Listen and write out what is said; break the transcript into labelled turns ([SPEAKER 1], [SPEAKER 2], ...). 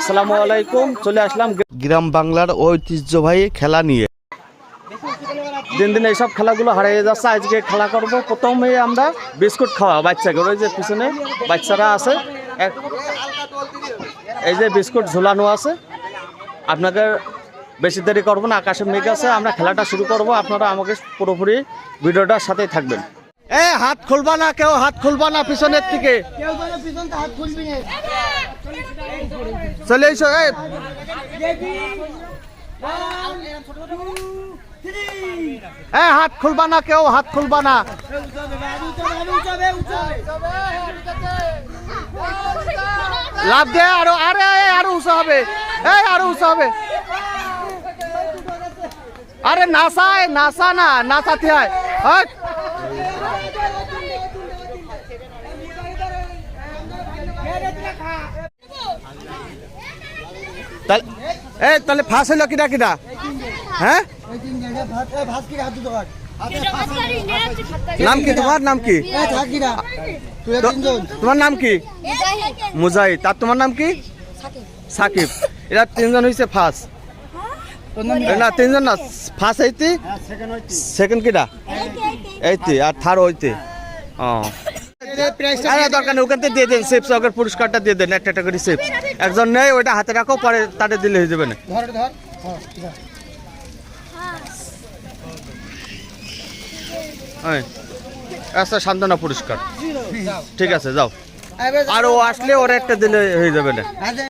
[SPEAKER 1] আসসালামু আলাইকুম চলে আসলাম
[SPEAKER 2] গ্রাম বাংলার ঐতিহ্যবাহী খেলা নিয়ে।
[SPEAKER 1] দিন দিন এইসব খেলাগুলো হারিয়ে যাচ্ছে। আজকে খেলা করব। প্রথমে আমরা বিস্কুট খাওয়া বাচ্চাকে ওই যে পিছনে বাচ্চারা আছে। এক এই যে বিস্কুট ঝুলানো আছে। আপনাকে বেশি দেরি করব না আকাশে মেঘ আছে। আমরা খেলাটা শুরু করব। আপনারা আমাকে পুরোপুরি ভিডিওটার সাথেই থাকবেন।
[SPEAKER 2] এ হাত খুলবা না কেউ হাত খুলবা না পিছনের থেকে চলে এসো এ। হাত খুলবা না কেউ হাত খুলবা না। লাভ দে আরও আরে আরও উঁচু হবে। এই আরও উঁচু হবে। আরে নাসা নাসা না নাসাতে হয়। হট। তাহলে ফাঁস হইল কিনা কিনা হ্যাঁ? নাম কি তোমার? নাম কি? তোমার নাম কি? মুজাহিদ। তার তোমার নাম কি? সাকিব। এরা তিনজন হয়েছে ফার্স্ট না তিনজন না ফার্স্ট এইতি সেকেন্ড কিটা এইতি আর থার্ড ওইতে। ও। আরে দরকার নেই ওখান থেকে দিয়ে দেন সেফ সকের পুরস্কারটা দিয়ে দেন একটা একটা করে সেফ একজন নেই ওইটা হাতে রাখো পরে দিলে হয়ে যাবে না। এই, আচ্ছা সান্ত্বনা পুরস্কার। ঠিক আছে যাও। আর ও আসলে ওরা একটা দিলে হয়ে যাবে না।